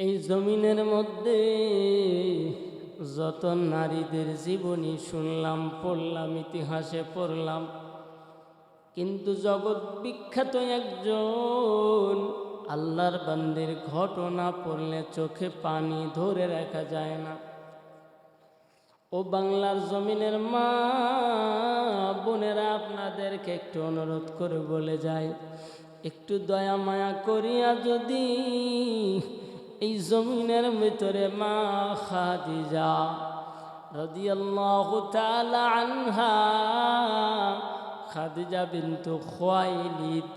এই জমিনের মধ্যে যত নারীদের জীবনী শুনলাম, পড়লাম, ইতিহাসে পড়লাম, কিন্তু জগৎ বিখ্যাত একজন, আল্লাহর বান্দির ঘটনা পড়লে চোখে পানি ধরে রাখা যায় না। ও বাংলার জমিনের মা, বোনেরা আপনাদেরকে একটু অনুরোধ করে বলে যায়, একটু দয়া মায়া করিয়া যদি এই জমিনের ভিতরে মা খাদিজা রদি তাআলা আনহা খাদিজা বিন্তু খুয়াইলিদ।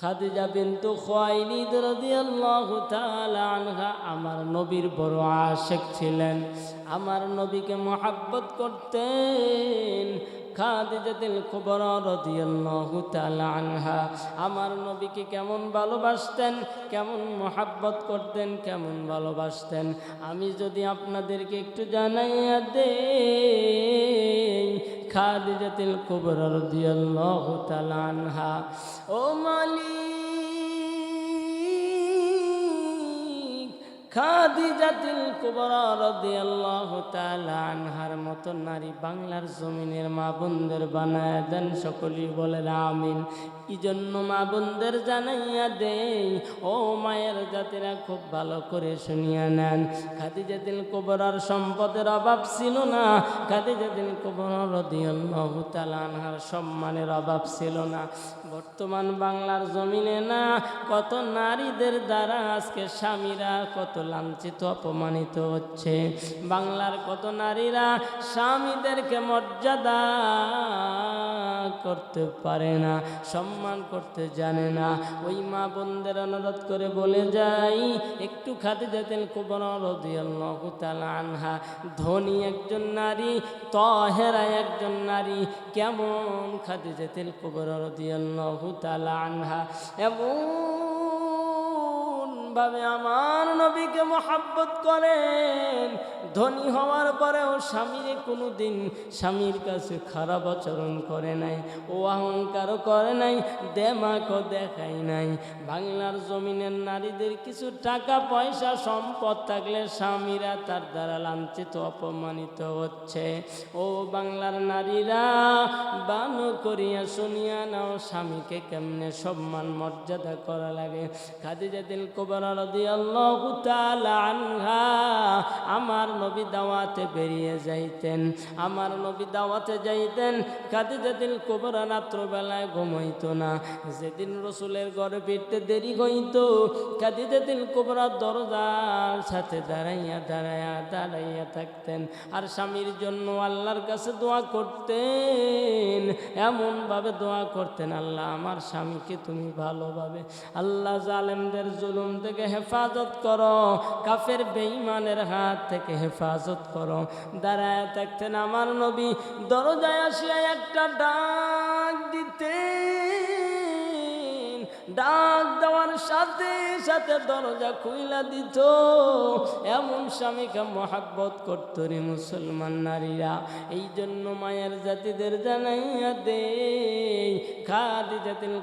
খাদিজা বিনতু খুয়াইলিদ রাদিয়াল্লাহু তাআলা আনহা আমার নবীর বড় আশেক ছিলেন। আমার নবীকে মহাব্বত করতেন খাদিজাতুল কুবরা রাদিয়াল্লাহু তাআলা আনহা। আমার নবীকে কেমন ভালোবাসতেন, কেমন মহাব্বত করতেন, কেমন ভালোবাসতেন। আমি যদি আপনাদেরকে একটু জানাইয়া দেই খাদিজাতুল কুবরা রাদিয়াল্লাহু তাআলা আনহা। ও মালিক, খাদিজাতিল কুবরা রাদিয়াল্লাহু তাআলা আনহার মতো নারী বাংলার জমিনের মা বোনদের বানায় দেন, সকলেই বলে আমিন। এই জন্য মা বোনদের জানাইয়া দেই, ও মায়ের জাতিরা খুব ভালো করে শুনিয়া নেন। খাদিজাতুল কুবরার সম্পদের অভাব ছিল না, খাদিজাতুল কুবরা রাদিয়াল্লাহু তাআলা আনহার সম্মানের অভাব ছিল না। বর্তমান বাংলার জমিনে না, কত নারীদের দ্বারা আজকে স্বামীরা কত লাঞ্ছিত, অপমানিত হচ্ছে। বাংলার কত নারীরা স্বামীদেরকে মর্যাদা করতে পারে না। সম্মান করতে জানে না। ওই মা বোনদের অনুরোধ করে বলে যাই, একটু খাতে যেতেন আনহা, ধনী একজন নারী, তহেরা একজন নারী, কেমন খাতে যেতেন কুবরদিয়াল্লাহু তালা আনহা? এমন ভাবে আমার নবীকে মহাব্বত করেন। ধনী হওয়ার পরেও স্বামীরে কোনো দিন স্বামীর কাছে খারাপ আচরণ করে নাই, ও অহংকারও করে নাই দেমাকও দেখায় নাই। বাংলার জমিনের নারীদের কিছু টাকা, পয়সা, সম্পদ থাকলে স্বামীরা তার দ্বারা লাঞ্ছিত, অপমানিত হচ্ছে। ও বাংলার নারীরা, বান করিয়া শুনিয়া নাও স্বামীকে কেমনে সম্মান, মর্যাদা করা লাগে। খাদিজা দিল কোবরা রাদিয়াল্লাহু তাআলা আনহা আমার নবী দাওয়াতে বেরিয়ে যাইতেন। আমার নবী দাওয়াতে যাইতেন, খাদিজা দিল কোবরা রাত্রবেলায় ঘুমাইতো না। যেদিন রসুলের ঘরে ফিরতে দেরি হইত, খাদিজা দিল কোবরা দরজার সাথে দাঁড়াইয়া দাঁড়াইয়া দাঁড়াইয়া থাকতেন। আর স্বামীর জন্য আল্লাহর কাছে দোয়া করতেন। এমনভাবে দোয়া করতেন, আল্লাহ, আমার স্বামীকে তুমি ভালোভাবে, আল্লাহ জালেমদের জুলুম থেকে হেফাজত করো। কাফের বেঈমানের হাত থেকে হেফাজত করো। দাঁড়ায় থাকতেন আমার নবী দরজায় আসিয়া একটা ডাক দিতে ডাক সাথে সাথে দরজা খুইলা দিত। এমন স্বামীকে মহাব্বত করত রে মুসলমান নারীরা। এই জন্য মায়ের জাতিদের জানাইয়া দে খাদি জাতিল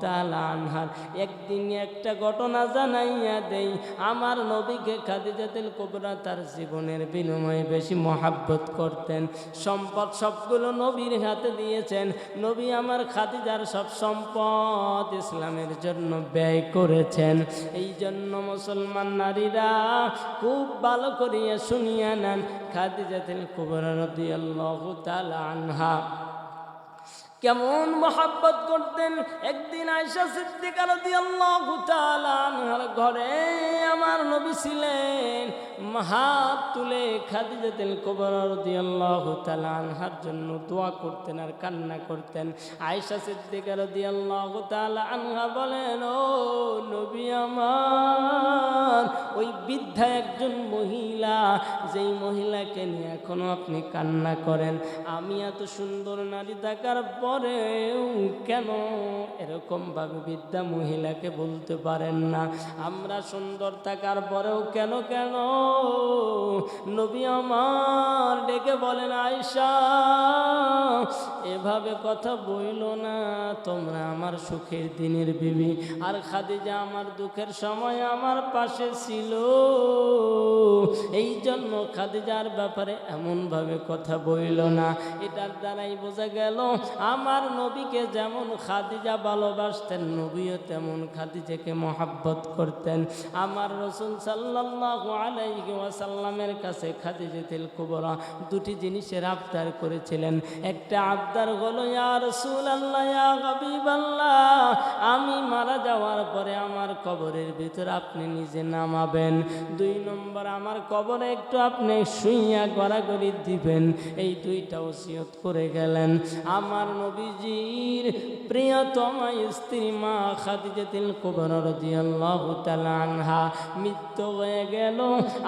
তাআলা আনহার। একদিন একটা ঘটনা জানাইয়া দেই, আমার নবীকে খাদি জাতিল কবরা তার জীবনের বিনিময়ে বেশি মহাব্বত করতেন। সম্পদ সবগুলো নবীর হাতে দিয়েছেন। নবী আমার খাদিজার সব সম্পদ ইসলামের জন্য ব্যয় করেছেন। এই জন্য মুসলমান নারীরা খুব ভালো করিয়া শুনিয়া নেন। খাদিজাতিল কুবরা রাদিয়াল্লাহু তাআলা আনহা। কেমন মহাব্বত করতেন? একদিন আয়সা সিদ্দিকা রাদিয়াল্লাহু তাআলা আনহার ঘরে আমার নবী ছিলেন। হাত তুলে খাদিজাতুল কুবরা রাদিয়াল্লাহু তাআলা আনহার জন্য দোয়া করতেন আর কান্না করতেন। আয়সা সিদ্দিকা রাদিয়াল্লাহু তাআলা আনহা বলেন, ও নবী আমার, ওই বৃদ্ধা একজন মহিলা, যেই মহিলাকে নিয়ে এখনও আপনি কান্না করেন, আমি এত সুন্দর নারী থাকার পরেও কেন এরকমভাবে বিদ্যা মহিলাকে বলতে পারেন না? আমরা সুন্দর থাকার পরেও কেন কেন? নবী আমার ডেকে বলেন আয়সা এভাবে কথা বইল না। তোমরা আমার সুখের দিনের বিবি। আর খাদিজা আমার দুঃখের সময় আমার পাশে ছিল। এই জন্য খাদিজার ব্যাপারে এমনভাবে কথা বইল না। এটার দ্বারাই বোঝা গেল, আমার নবীকে যেমন খাদিজা ভালোবাসতেন, নবীও তেমন খাদিজাকে মহাব্বত করতেন। আমার রসুল সাল্লাল্লাহু আলাইহি ওয়াসাল্লামের কাছে খাদিজাতুল কুবরা দুটি জিনিসের আবদার করেছিলেন। একটা হলো, ইয়া রাসূলুল্লাহ, ইয়া হাবিবাল্লাহ, আমি মারা যাওয়ার পরে আমার কবরের ভিতর আপনি নিজে নামাবেন। দুই নম্বর, আমার কবরে একটু আপনি শুইয়া গড়াগড়ি দিবেন। এই দুইটা ওসিয়ত করে গেলেন। আমার নবীজির প্রিয়তমা স্ত্রী মা খাদিজাতুল কুবরা রাদিয়াল্লাহু তাআলা আনহা মৃত্যু হয়ে গেল।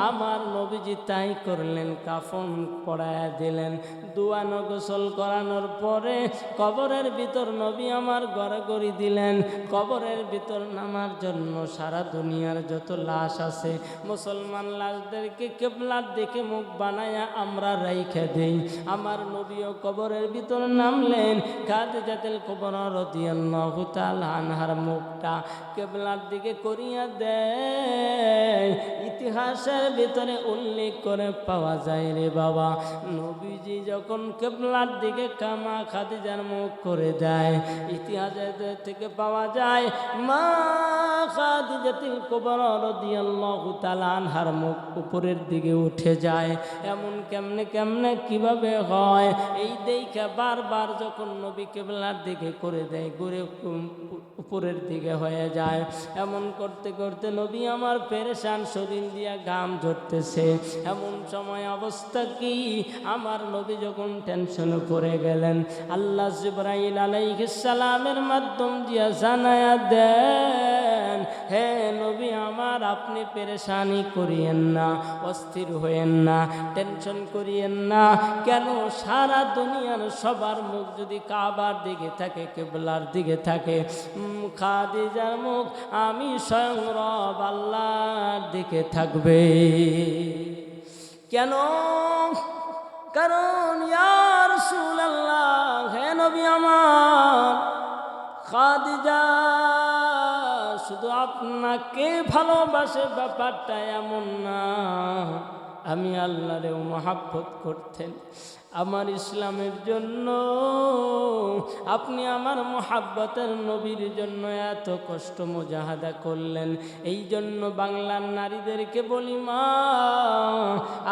আমার নবীজি তাই করলেন, কাফন পড়ায়া দিলেন। দুয়ানো গোসল করানোর পরে কবরের ভিতর নবী আমার গড়াগড়ি দিলেন। কবরের ভিতর নামার জন্য সারা দুনিয়ার যত লাশ আছে, মুসলমান লাশদেরকে কেবলার দেখে মুখ বানায়া আমরা রাইখে দেই। আমার নবীও কবরের ভিতর নামলেন। কাজে জাতেল কবর রদিয়াল্লাহু আনহার মুখটা কেবলার দিকে করিয়া দেয়। ইতিহাসের ভিতরে উল্লেখ করে পাওয়া যায় রে বাবা, নবীজি যখন কেবলার দিকে কামা খাদিজার মুখ করে দেয় ইতিহাসের থেকে পাওয়া যায়, মা খাদিজাতিল কুবরা রাদিয়াল্লাহু তাআলা আনহার মুখ উপরের দিকে উঠে যায়। এমন কেমনে কেমনে, কীভাবে হয়? এই দেখে বারবার যখন নবী কেবলার দিকে করে দেয়, ঘুরে উপরের দিকে হয়ে যায়। এমন করতে করতে নবী আমার পেরেশান শরীর দিয়া ঘাম ঝরতেছে। এমন সময় অবস্থা কি? আমার নবী যখন টেনশনে পড়ে গেলেন আল্লাহ জিব্রাইল সালামের মাধ্যম দিয়া জানায়া দেন, হে নবী আমার, আপনি পেরেশানি করিয়েন না, অস্থির হইয়েন না, টেনশন করিয়েন না, কেন সারা দুনিয়ার সবার মুখ যদি কাবার দিকে থাকে, কেবলার দিকে থাকে খাদিজার মুখ, আমি স্বয়ং রব আল্লাহর দিকে থাকবে। কেন? কারণ ইয়ার আল্লাহ হে নবী আমার। খাদিজা, শুধু আপনাকে ভালোবাসে, ব্যাপারটা এমন না। আমি আল্লাহরেও মহাব্বত করতেন। আমার ইসলামের জন্য, আপনি আমার মোহাব্বতের নবীর জন্য এত কষ্ট মোজাহাদা করলেন। এই জন্য বাংলার নারীদেরকে বলি, মা,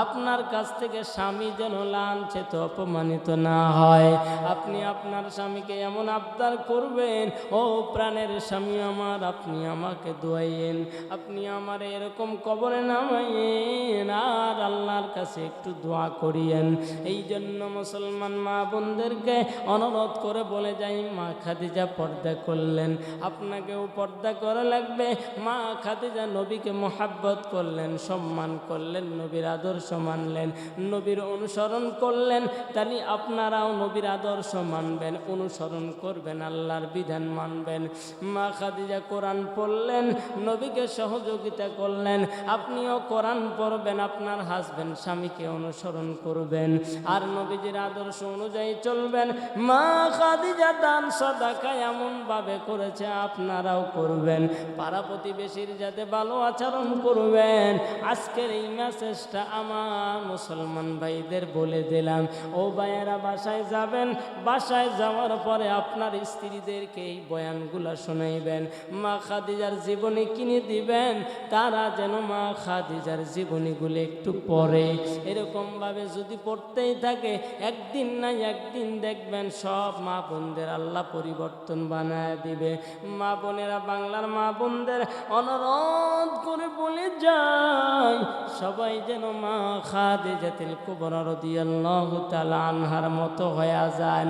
আপনার কাছ থেকে স্বামী যেন লাঞ্ছিত, অপমানিত না হয়। আপনি আপনার স্বামীকে এমন আবদার করবেন, ও প্রাণের স্বামী আমার, আপনি আমাকে দোয়াইয়েন। আপনি আমার এরকম কবরে নামাইয়েন, আর আল্লাহর কাছে একটু দোয়া করিয়েন। এই জন্য মুসলমান মা বোনদেরকে অনুরোধ করে বলে যাই, মা খাদিজা পর্দা করলেন। আপনাকেও পর্দা করা লাগবে। মা খাদিজা নবীকে মোহাব্বত করলেন, সম্মান করলেন, নবীর আদর্শ মানলেন, নবীর অনুসরণ করলেন। তাহলে আপনারাও নবীর আদর্শ মানবেন, অনুসরণ করবেন, আল্লাহর বিধান মানবেন। মা খাদিজা কোরআন পড়লেন, নবীকে সহযোগিতা করলেন। আপনিও কোরআন পড়বেন, আপনার হাজবেন্ড স্বামীকে অনুসরণ করবেন। আর নবীজির আদর্শ অনুযায়ী চলবেন। মা খাদিজা দান সদাকা এমনভাবে করেছে, আপনারাও করবেন। পাড়া প্রতিবেশীর যাতে ভালো আচরণ করবেন। আজকের এই মেসেজটা আমার মুসলমান ভাইদের বলে দিলাম। ও ভাইয়েরা বাসায় যাবেন। বাসায় যাওয়ার পরে আপনার স্ত্রীদেরকে এই বয়ানগুলো শোনাইবেন। মা খাদিজার জীবনী কিনে দিবেন। তারা যেন মা খাদিজার জীবনীগুলো একটু পড়ে। এরকমভাবে যদি পড়তেই থাকে একদিন না একদিন দেখবেন সব মা বোনদের আল্লাহ পরিবর্তন বানায় দিবে। মা বোনেরা বাংলার মা বোনদের অনুরোধ করে বলে যায়, সবাই যেন মা খাদিজাতিল কুবরা রাদিয়াল্লাহু তাআলা আনহার মতো হয়ে যান।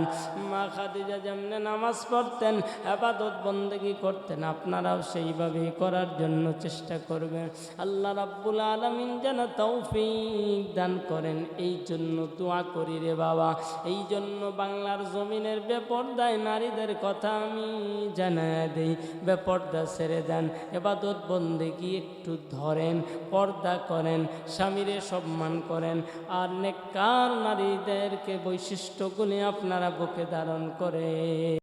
মা খাদিজা যেমনে নামাজ পড়তেন, আবাদত বন্দেগি করতেন, আপনারাও সেইভাবেই করার জন্য চেষ্টা করবেন। আল্লাহ রাব্বুল আলামিন যেন তৌফিক দান করেন, এই জন্য দোয়া করি। করি রে বাবা। এই জন্য বাংলার জমিনের বেপর্দায় নারীদের কথা আমি জানায় দেই। বেপর্দা ছেড়ে দেন, এবাদত বন্দেগি একটু ধরেন, পর্দা করেন, স্বামীরে সম্মান করেন, আর নেককার নারীদেরকে বৈশিষ্ট্যগুলি আপনারা বুকে ধারণ করে